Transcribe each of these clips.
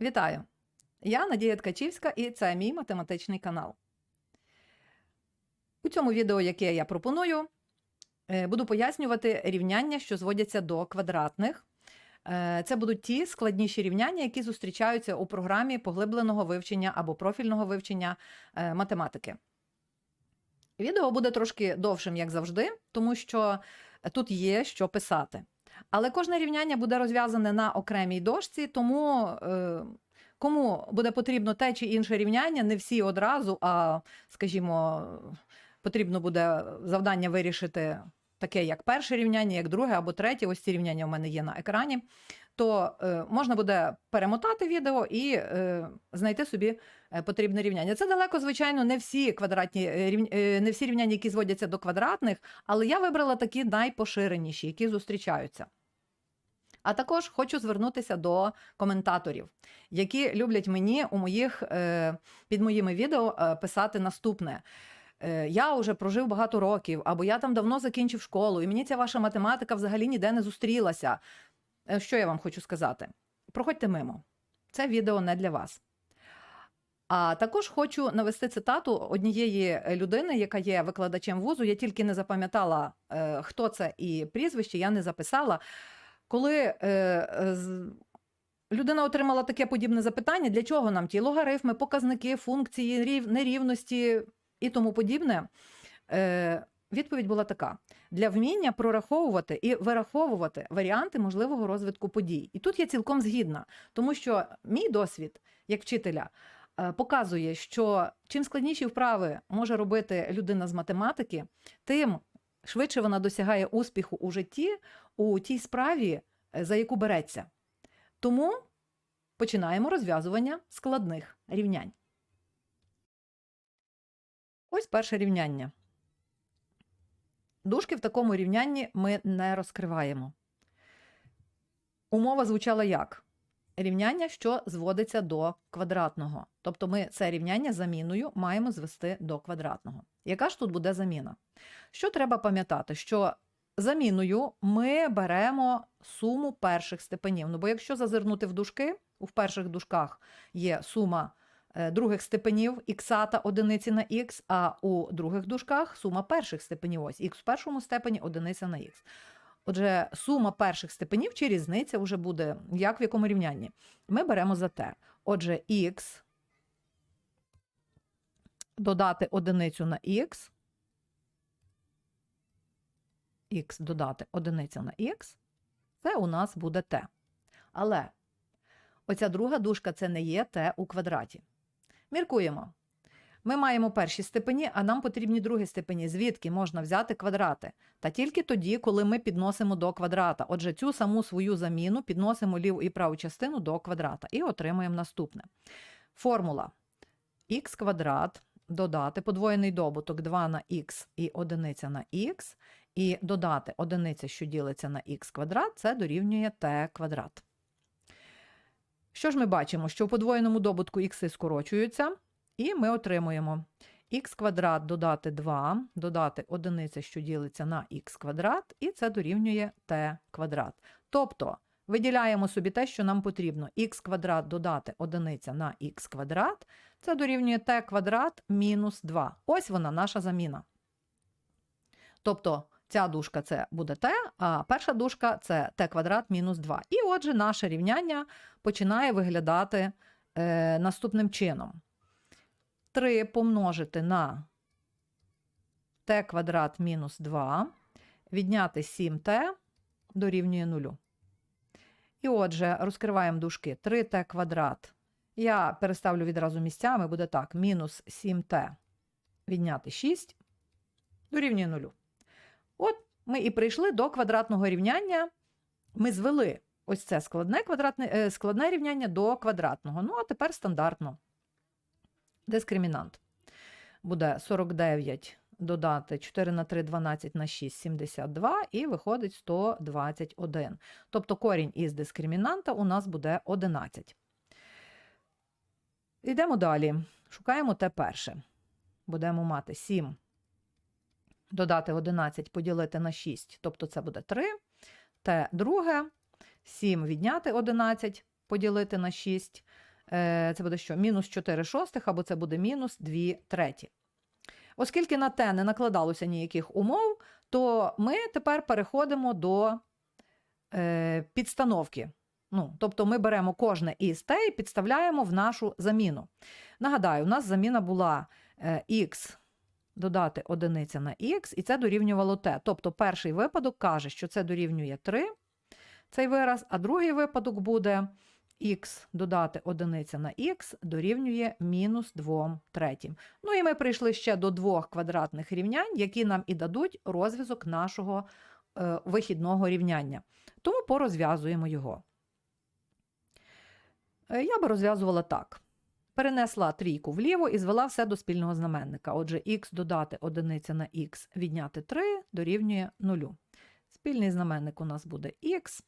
Вітаю! Я Надія Ткачівська і це мій математичний канал. У цьому відео, яке я пропоную, е, буду пояснювати рівняння, що зводяться до квадратних. Е, Це будуть ті складніші рівняння, які зустрічаються у програмі поглибленого вивчення або профільного вивчення е, математики. Відео буде трошки довшим, як завжди, тому що тут є що писати. Але кожне рівняння буде розв'язане на окремій дошці, тому е, кому буде потрібно те чи інше рівняння, не всі одразу, а, скажімо, потрібно буде завдання вирішити таке, як перше рівняння, як друге або третє. Ось ці рівняння у мене є на екрані. То е, можна буде перемотати відео і е, знайти собі е, потрібне рівняння. Це далеко, звичайно, не всі квадратні не всі рівняння, які зводяться до квадратних, але я вибрала такі найпоширеніші, які зустрічаються. А також хочу звернутися до коментаторів, які люблять мені у моїх під моїми відео писати наступне. Я вже прожив багато років, або я там давно закінчив школу, і мені ця ваша математика взагалі ніде не зустрілася. Е, Що я вам хочу сказати? Проходьте мимо. Це відео не для вас. А також хочу навести цитату однієї людини, яка є викладачем вузу. Я тільки не запам'ятала, е, хто це і прізвище, я не записала. Коли е, е, людина отримала таке подібне запитання, для чого нам ті логарифми, показники, функції, нерівності і тому подібне, е, відповідь була така: для вміння прораховувати і вираховувати варіанти можливого розвитку подій. І тут я цілком згідна, тому що мій досвід як вчителя е, показує, що чим складніші вправи може робити людина з математики, тим швидше вона досягає успіху у житті у тій справі, е, за яку береться. Тому починаємо розв'язування складних рівнянь. Ось перше рівняння. Дужки в такому рівнянні ми не розкриваємо. Умова звучала як? Рівняння, що зводиться до квадратного. Тобто ми це рівняння заміною маємо звести до квадратного. Яка ж тут буде заміна? Що треба пам'ятати? Що заміною ми беремо суму перших степенів. Ну, бо якщо зазирнути в дужки, у перших дужках є сума других степенів х та одиниці на х, а у других дужках сума перших степенів. Ось х в першому степені одиниця на х. Отже, сума перших степенів чи різниця вже буде як в якому рівнянні. Ми беремо за те. Отже, х додати одиницю на х, х додати одиниця на х, це у нас буде t. Але оця друга дужка це не є t у квадраті. Міркуємо. Ми маємо перші степені, а нам потрібні другі степені, звідки можна взяти квадрати. Та тільки тоді, коли ми підносимо до квадрата. Отже, цю саму свою заміну підносимо ліву і праву частину до квадрата і отримуємо наступне. Формула х квадрат додати подвоєний добуток 2 на х і одиниця на х, і додати одиниця, що ділиться на х квадрат, це дорівнює t квадрат. Що ж ми бачимо? Що в подвоєному добутку х скорочуються, і ми отримуємо х квадрат додати 2, додати одиниця, що ділиться на х квадрат, і це дорівнює t квадрат. Тобто виділяємо собі те, що нам потрібно. х квадрат додати одиниця на х квадрат, це дорівнює t квадрат мінус 2. Ось вона наша заміна. Тобто ця дужка це буде t, а перша дужка це t квадрат мінус 2. І отже, наше рівняння починає виглядати е, наступним чином. 3 помножити на t квадрат мінус 2, відняти 7t дорівнює 0. І отже, розкриваємо дужки 3t квадрат. Я переставлю відразу місцями, буде так: мінус 7t відняти 6 дорівнює 0. Ми і прийшли до квадратного рівняння. Ми звели ось це складне, квадратне, е, складне рівняння до квадратного. Ну, а тепер стандартно. Дискримінант. Буде 49 додати 4 на 3, 12 на 6, 72 і виходить 121. Тобто корінь із дискримінанта у нас буде 11. Йдемо далі. Шукаємо те перше. Будемо мати 7 додати 11 поділити на 6, тобто це буде 3. Те друге, 7 відняти 11 поділити на 6, Е, Це буде що? Мінус 4 шостих, або це буде мінус 2 треті. Оскільки на те не накладалося ніяких умов, то ми тепер переходимо до е, підстановки. Ну, тобто ми беремо кожне із те і підставляємо в нашу заміну. Нагадаю, у нас заміна була е, x додати одиниця на x, і це дорівнювало t. Тобто перший випадок каже, що це дорівнює 3, цей вираз, а другий випадок буде x додати одиниця на x дорівнює мінус 2 третім. Ну і ми прийшли ще до двох квадратних рівнянь, які нам і дадуть розв'язок нашого е, вихідного рівняння. Тому порозв'язуємо його. Е, Я би розв'язувала так. Перенесла трійку вліво і звела все до спільного знаменника. Отже, х додати одиниця на х відняти 3 дорівнює 0. Спільний знаменник у нас буде х.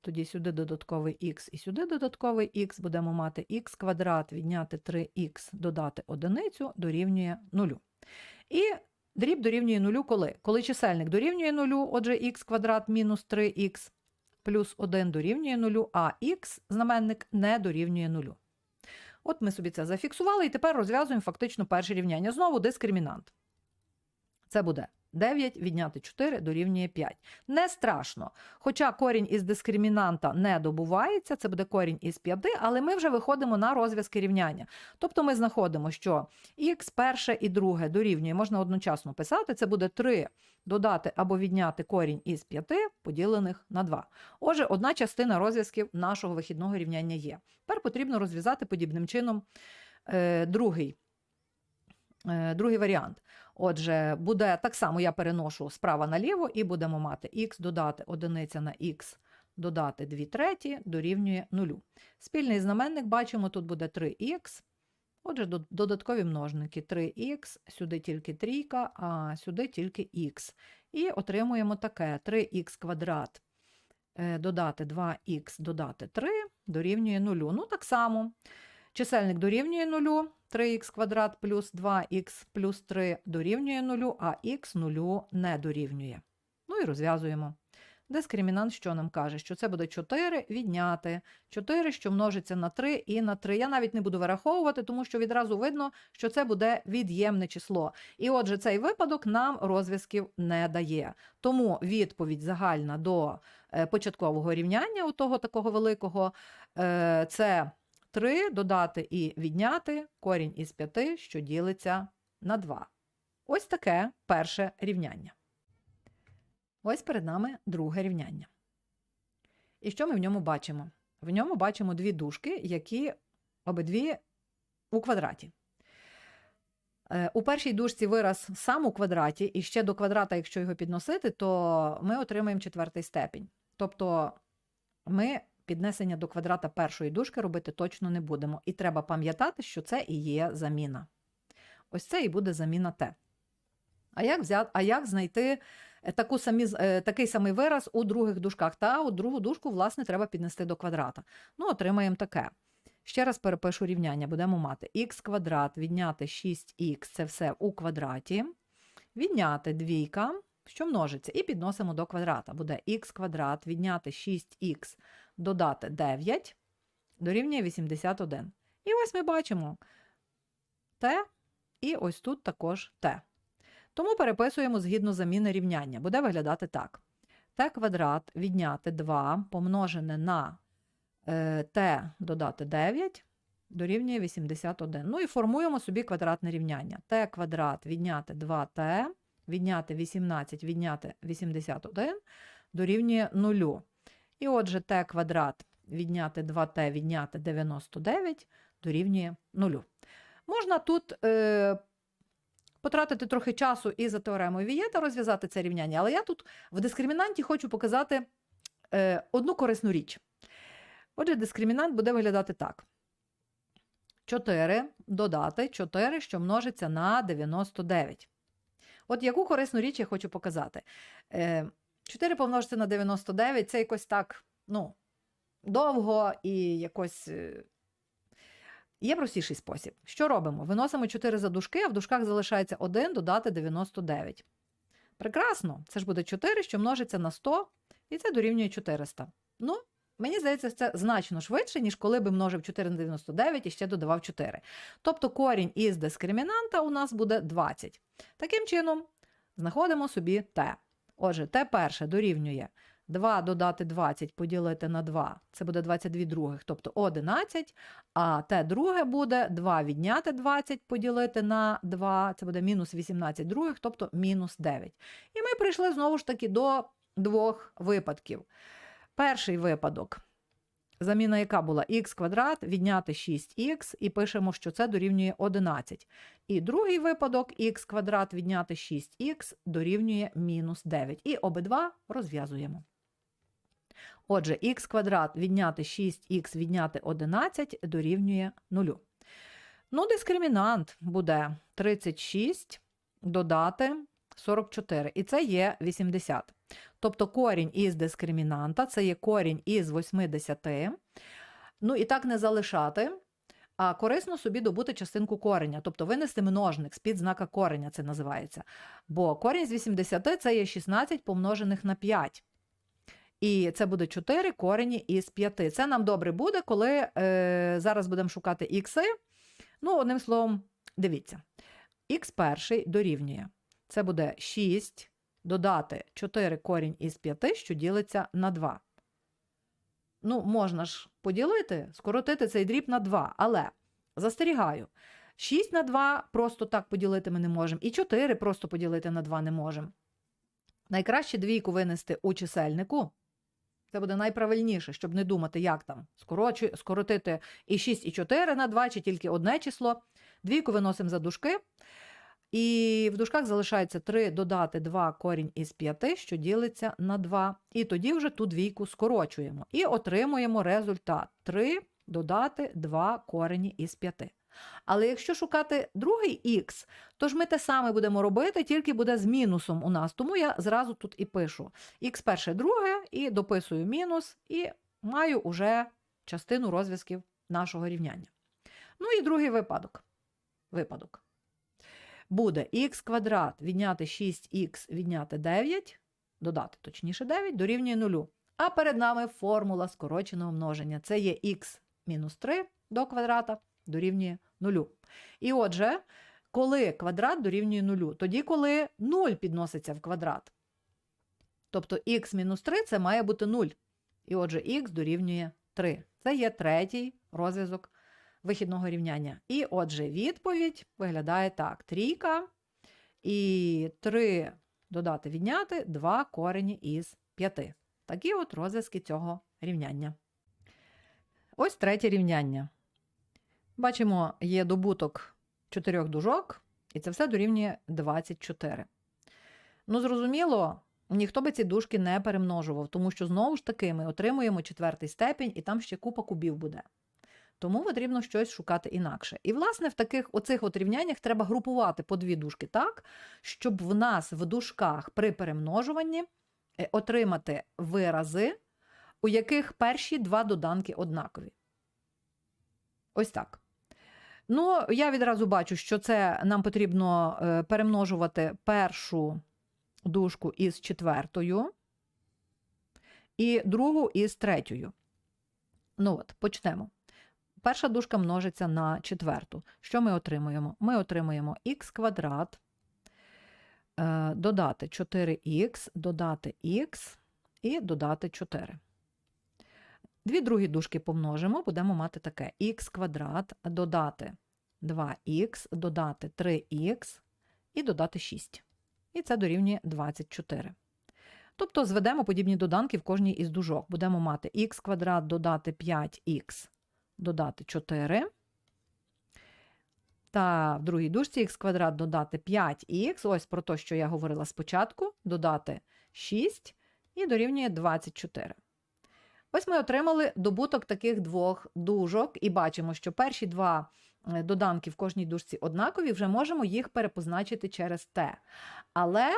Тоді сюди додатковий х і сюди додатковий х. Будемо мати х квадрат відняти 3х додати одиницю дорівнює 0. І дріб дорівнює 0 коли? Коли чисельник дорівнює 0, отже х квадрат мінус 3х плюс 1 дорівнює 0, а х знаменник не дорівнює 0. От ми собі це зафіксували, і тепер розв'язуємо фактично перше рівняння. Знову дискримінант. Це буде 9 відняти 4 дорівнює 5. Не страшно. Хоча корінь із дискримінанта не добувається, це буде корінь із 5, але ми вже виходимо на розв'язки рівняння. Тобто ми знаходимо, що х перше і друге дорівнює, можна одночасно писати, це буде 3 додати або відняти корінь із 5, поділених на 2. Отже, одна частина розв'язків нашого вихідного рівняння є. Тепер потрібно розв'язати подібним чином е, другий, е, другий варіант. Отже, буде так само я переношу справа наліво і будемо мати х додати одиниця на х додати 2 треті дорівнює 0. Спільний знаменник бачимо, тут буде 3х. Отже, додаткові множники 3х, сюди тільки трійка, а сюди тільки х. І отримуємо таке 3х квадрат е, додати 2х додати 3 дорівнює 0. Ну, так само. Чисельник дорівнює 0, 3х квадрат плюс 2х плюс 3 дорівнює 0, а х 0 не дорівнює. Ну і розв'язуємо. Дискримінант що нам каже? Що це буде 4 відняти. 4, що множиться на 3 і на 3. Я навіть не буду вираховувати, тому що відразу видно, що це буде від'ємне число. І отже, цей випадок нам розв'язків не дає. Тому відповідь загальна до е, початкового рівняння, у того такого великого, е, це 3 додати і відняти корінь із 5, що ділиться на 2. Ось таке перше рівняння. Ось перед нами друге рівняння. І що ми в ньому бачимо? В ньому бачимо дві дужки, які обидві у квадраті. Е, У першій дужці вираз сам у квадраті, і ще до квадрата, якщо його підносити, то ми отримаємо четвертий степінь. Тобто ми піднесення до квадрата першої дужки робити точно не будемо. І треба пам'ятати, що це і є заміна. Ось це і буде заміна Т. А як взяти, а як знайти е, таку самі, е, такий самий вираз у других дужках? Та у другу дужку, власне, треба піднести до квадрата. Ну, отримаємо таке. Ще раз перепишу рівняння. Будемо мати х квадрат відняти 6х, це все у квадраті. Відняти двійка, що множиться, і підносимо до квадрата. Буде х квадрат відняти 6х додати 9 дорівнює 81. І ось ми бачимо t, і ось тут також t. Тому переписуємо згідно заміни рівняння. Буде виглядати так. t квадрат відняти 2 помножене на е, t додати 9 дорівнює 81. Ну і формуємо собі квадратне рівняння. t квадрат відняти 2t, відняти 18, відняти 81 дорівнює 0. І отже, t квадрат відняти 2t, відняти 99 дорівнює 0. Можна тут е, потратити трохи часу і за теоремою Вієта розв'язати це рівняння, але я тут в дискримінанті хочу показати е, одну корисну річ. Отже, дискримінант буде виглядати так. 4 додати 4, що множиться на 99. От яку корисну річ я хочу показати. Е, 4 помножити на 99 це якось так, ну, довго і якось. е, Є простіший спосіб. Що робимо? Виносимо 4 за дужки, а в дужках залишається 1 додати 99. Прекрасно! Це ж буде 4, що множиться на 100, і це дорівнює 400. Ну, Мені здається, це значно швидше, ніж коли би множив 4 на 99 і ще додавав 4. Тобто корінь із дискримінанта у нас буде 20. Таким чином, знаходимо собі t. Отже, те перше дорівнює 2 додати 20 поділити на 2, це буде 22 других, тобто 11, а те друге буде 2 відняти 20 поділити на 2, це буде мінус 18 других, тобто мінус 9. І ми прийшли знову ж таки до двох випадків. Перший випадок, заміна яка була х квадрат, відняти 6х, і пишемо, що це дорівнює 11. І другий випадок х квадрат відняти 6х дорівнює мінус 9. І обидва розв'язуємо. Отже, х квадрат відняти 6х відняти 11 дорівнює 0. Ну, дискримінант буде 36 додати 44, і це є 80. Тобто корінь із дискримінанта це є корінь із 80. Ну і так не залишати, а корисно собі добути частинку кореня, тобто винести множник з-під знака кореня, це називається. Бо корінь з 80 це є 16 помножених на 5. І це буде 4 корені із 5. Це нам добре буде, коли е, зараз будемо шукати ікси. Ну, одним словом, дивіться. Х перший дорівнює. Це буде 6 додати 4 корінь із 5, що ділиться на 2. Ну, можна ж поділити, скоротити цей дріб на 2, але застерігаю. 6 на 2 просто так поділити ми не можемо, і 4 просто поділити на 2 не можемо. Найкраще двійку винести у чисельнику. Це буде найправильніше, щоб не думати, як там скорочу, скоротити і 6, і 4 на 2, чи тільки одне число. Двійку виносимо за дужки. І в дужках залишається 3 додати 2 корінь із 5, що ділиться на 2. І тоді вже ту двійку скорочуємо. І отримуємо результат 3 додати 2 корені із 5. Але якщо шукати другий х, то ж ми те саме будемо робити, тільки буде з мінусом у нас. Тому я зразу тут і пишу х перше, друге, і дописую мінус, і маю уже частину розв'язків нашого рівняння. Ну і другий випадок. випадок. Буде х квадрат відняти 6х відняти 9, додати точніше 9, дорівнює 0. А перед нами формула скороченого множення. Це є х мінус 3 до квадрата дорівнює 0. І отже, коли квадрат дорівнює 0, тоді, коли 0 підноситься в квадрат. Тобто х мінус 3 це має бути 0. І отже, х дорівнює 3. Це є третій розв'язок вихідного рівняння. І отже, відповідь виглядає так: трійка і 3 додати відняти 2 корені із 5. Такі от розв'язки цього рівняння. Ось третє рівняння. Бачимо, є добуток чотирьох дужок, і це все дорівнює 24. Ну, зрозуміло, ніхто би ці дужки не перемножував, тому що знову ж таки ми отримуємо четвертий степінь, і там ще купа кубів буде. Тому потрібно щось шукати інакше. І, власне, в таких оцих от рівняннях треба групувати по дві дужки так, щоб в нас в дужках при перемножуванні е, отримати вирази, у яких перші два доданки однакові. Ось так. Ну, я відразу бачу, що це нам потрібно е, перемножувати першу дужку із четвертою і другу із третьою. Ну от, почнемо. Перша дужка множиться на четверту. Що ми отримуємо? Ми отримуємо х квадрат, е, додати 4х, додати х і додати 4. Дві другі дужки помножимо, будемо мати таке х квадрат, додати 2х, додати 3х і додати 6. І це дорівнює 24. Тобто зведемо подібні доданки в кожній із дужок. Будемо мати х квадрат додати 5х, додати 4. Та в другій дужці х квадрат додати 5х, ось про те, що я говорила спочатку, додати 6 і дорівнює 24. Ось ми отримали добуток таких двох дужок, і бачимо, що перші два е, доданки в кожній дужці однакові, вже можемо їх перепозначити через Т. Але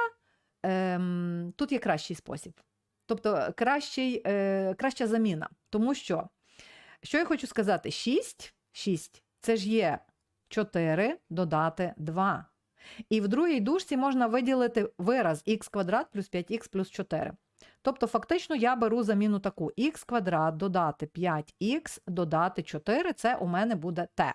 ем, тут є кращий спосіб. Тобто кращий, е, краща заміна. Тому що, що я хочу сказати, 6, 6 це ж є 4 додати 2. І в другій дужці можна виділити вираз х квадрат плюс 5х плюс 4. Тобто, фактично, я беру заміну таку: х квадрат додати 5х додати 4 це у мене буде t.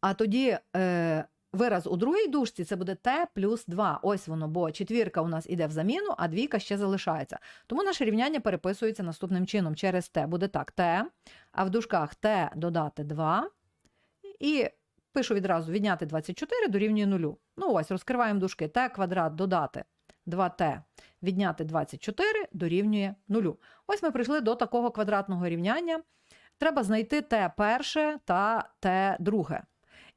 А тоді е, вираз у другій дужці це буде t плюс 2. Ось воно, бо четвірка у нас іде в заміну, а двійка ще залишається. Тому наше рівняння переписується наступним чином. Через t буде так t, а в дужках t додати 2. І пишу відразу відняти 24 дорівнює 0. Ну ось, розкриваємо дужки t квадрат додати 2t відняти 24 дорівнює 0. Ось ми прийшли до такого квадратного рівняння. Треба знайти t перше та t друге.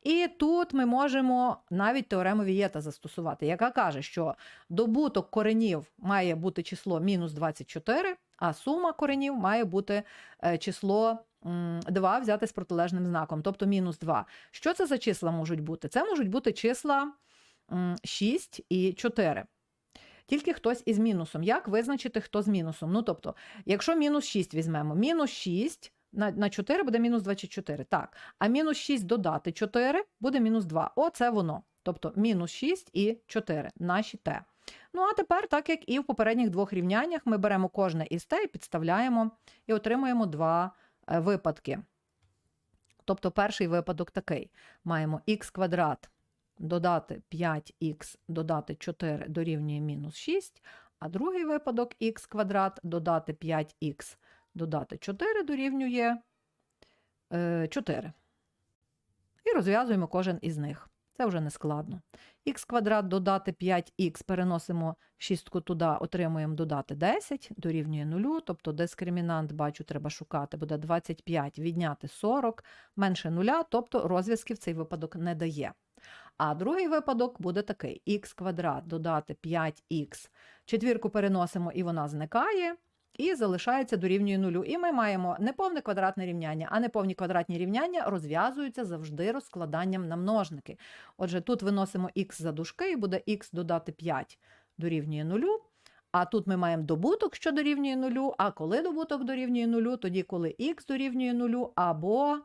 І тут ми можемо навіть теорему Вієта застосувати, яка каже, що добуток коренів має бути число мінус 24, а сума коренів має бути е, число 2 взяти з протилежним знаком, тобто мінус 2. Що це за числа можуть бути? Це можуть бути числа 6 і 4. Тільки хтось із мінусом. Як визначити, хто з мінусом? Ну, тобто, якщо мінус 6 візьмемо, мінус 6 на на 4 буде мінус 24. Так. А мінус 6 додати 4 буде мінус 2. Оце воно. Тобто мінус 6 і 4 наші Т. Ну, а тепер, так як і в попередніх двох рівняннях, ми беремо кожне із Т і підставляємо і отримуємо два е, випадки. Тобто перший випадок такий: маємо х квадрат додати 5х додати 4 дорівнює мінус 6, а другий випадок х квадрат додати 5х додати 4 дорівнює 4. Е, І розв'язуємо кожен із них. Це вже не складно. Х квадрат додати 5х, переносимо шістку туди, отримуємо додати 10, дорівнює 0, тобто дискримінант, бачу, треба шукати, буде 25, відняти 40, менше 0, тобто розв'язки в цей випадок не дає. А другий випадок буде такий: х квадрат додати 5х. Четвірку переносимо і вона зникає. І залишається дорівнює нулю. І ми маємо неповне квадратне рівняння, а неповні квадратні рівняння розв'язуються завжди розкладанням на множники. Отже, тут виносимо х за дужки, і буде х додати 5 дорівнює нулю. А тут ми маємо добуток, що дорівнює нулю. А коли добуток дорівнює нулю, тоді коли х дорівнює нулю, або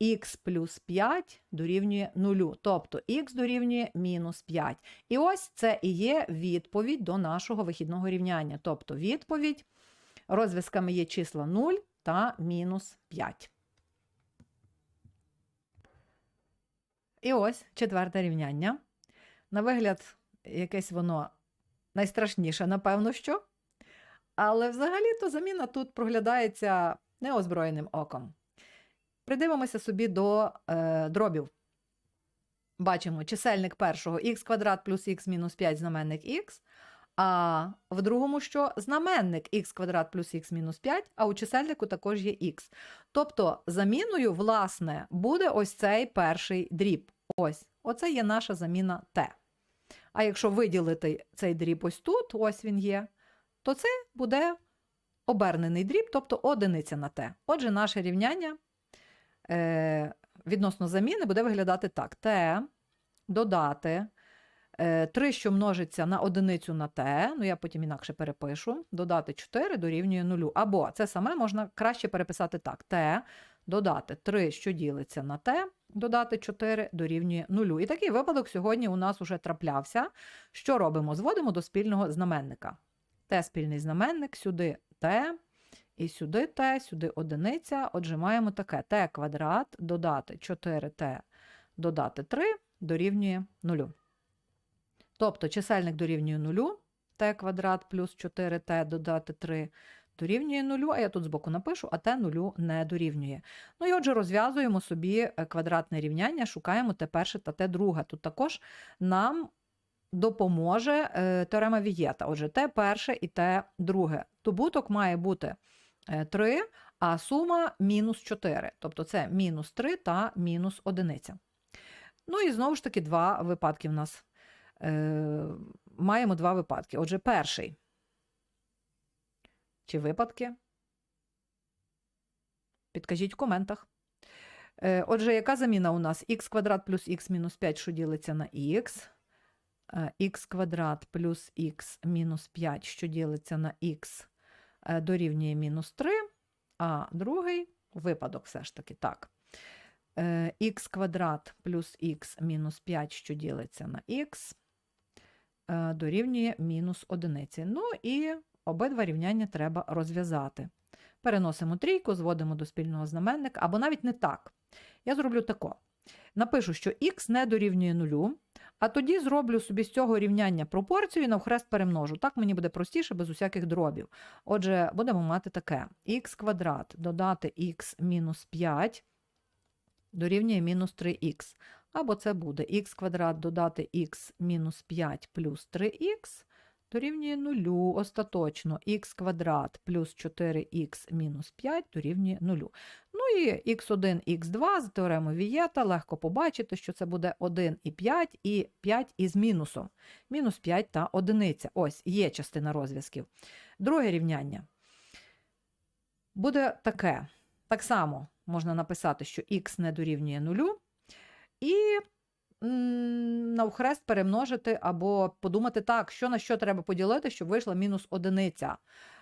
х плюс 5 дорівнює 0, тобто х дорівнює мінус 5. І ось це і є відповідь до нашого вихідного рівняння. Тобто відповідь розв'язками є числа 0 та мінус 5. І ось четверте рівняння. На вигляд, якесь воно найстрашніше, напевно, що. Але взагалі-то заміна тут проглядається неозброєним оком. Придивимося собі до е, дробів. Бачимо чисельник першого х квадрат плюс х мінус 5 знаменник х. А в другому що знаменник х квадрат плюс х мінус 5, а у чисельнику також є х. Тобто заміною, власне, буде ось цей перший дріб. Ось, Оце є наша заміна t. А якщо виділити цей дріб ось тут, ось він є, то це буде обернений дріб, тобто одиниця на t. Отже, наше рівняння е, відносно заміни буде виглядати так: t додати 3, е, що множиться на одиницю на t, ну я потім інакше перепишу, додати 4 дорівнює 0. Або це саме можна краще переписати так: t додати 3, що ділиться на t, додати 4 дорівнює 0. І такий випадок сьогодні у нас уже траплявся. Що робимо? Зводимо до спільного знаменника. t спільний знаменник, сюди t. І сюди t, сюди одиниця. Отже, маємо таке t квадрат додати 4t додати 3 дорівнює 0. Тобто чисельник дорівнює 0, t квадрат плюс 4t додати 3 дорівнює 0, а я тут збоку напишу, а t 0 не дорівнює. Ну і отже, розв'язуємо собі е, квадратне рівняння, шукаємо t перше та t друге. Тут також нам допоможе е, теорема Вієта. Отже, t перше і t друге. Добуток має бути 3, е, а сума мінус 4. Тобто це мінус 3 та мінус 1. Ну і знову ж таки два випадки в нас маємо два випадки. Отже, перший. Чи випадки? Підкажіть в коментах. Е, Отже, яка заміна у нас? х квадрат плюс х мінус 5, що ділиться на х. Х е, квадрат плюс х мінус 5, що ділиться на х, е, дорівнює мінус 3. А другий випадок все ж таки так. Х е, квадрат плюс х мінус 5, що ділиться на х, е, дорівнює мінус одиниці. Ну і обидва рівняння треба розв'язати. Переносимо трійку, зводимо до спільного знаменника, або навіть не так. Я зроблю тако. Напишу, що х не дорівнює нулю, а тоді зроблю собі з цього рівняння пропорцію і навхрест перемножу. Так мені буде простіше, без усяких дробів. Отже, будемо мати таке: х квадрат додати х мінус 5 дорівнює мінус 3х. Або це буде х квадрат додати х мінус 5 плюс 3х дорівнює нулю. Остаточно х квадрат плюс 4х мінус 5 дорівнює нулю. Ну і х1, х2 з теоремою Вієта легко побачити, що це буде 1 і 5, і 5 із мінусом. Мінус 5 та одиниця. Ось є частина розв'язків. Друге рівняння буде таке. Так само можна написати, що х не дорівнює нулю. І навхрест перемножити або подумати так, що на що треба поділити, щоб вийшла мінус одиниця.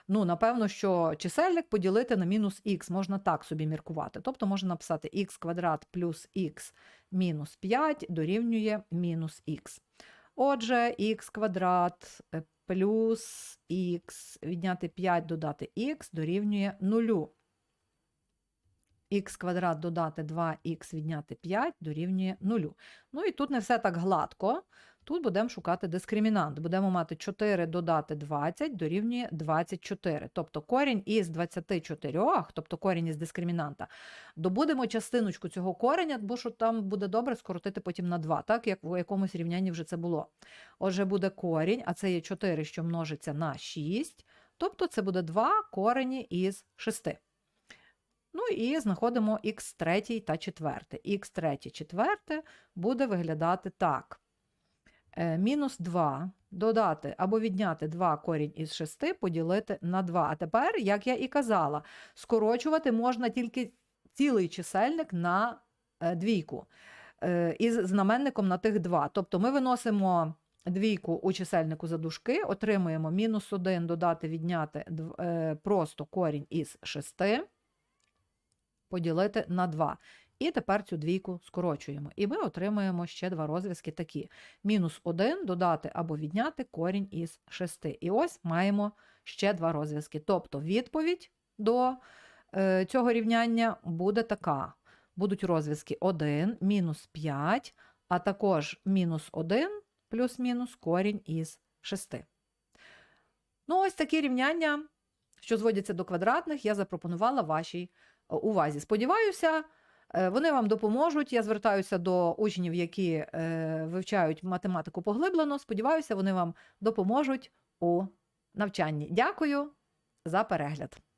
Ну, напевно, що чисельник поділити на мінус х, можна так собі міркувати. Тобто можна написати х квадрат плюс х мінус 5 дорівнює мінус х. Отже, х квадрат е, плюс х відняти 5 додати х дорівнює 0 х квадрат додати 2х відняти 5 дорівнює 0. Ну і тут не все так гладко. Тут будемо шукати дискримінант. Будемо мати 4 додати 20 дорівнює 24. Тобто корінь із 24, тобто корінь із дискримінанта, добудемо частиночку цього кореня, бо що там буде добре скоротити потім на 2, так як в якомусь рівнянні вже це було. Отже, буде корінь, а це є 4, що множиться на 6, тобто це буде 2 корені із 6. Ну і знаходимо х3 та 4. х3 четверте буде виглядати так. Е, Мінус 2 додати або відняти 2 корінь із 6, поділити на 2. А тепер, як я і казала, скорочувати можна тільки цілий чисельник на е, двійку е, із знаменником на тих 2. Тобто ми виносимо двійку у чисельнику за дужки, отримуємо мінус 1 додати відняти просто корінь із 6 поділити на 2. І тепер цю двійку скорочуємо. І ми отримуємо ще два розв'язки такі. Мінус 1 додати або відняти корінь із 6. І ось маємо ще два розв'язки. Тобто відповідь до е, цього рівняння буде така. Будуть розв'язки 1, мінус 5, а також мінус 1 плюс-мінус корінь із 6. Ну, ось такі рівняння, що зводяться до квадратних, я запропонувала вашій увазі. Сподіваюся, е, вони вам допоможуть. Я звертаюся до учнів, які е, вивчають математику поглиблено. Сподіваюся, вони вам допоможуть у навчанні. Дякую за перегляд.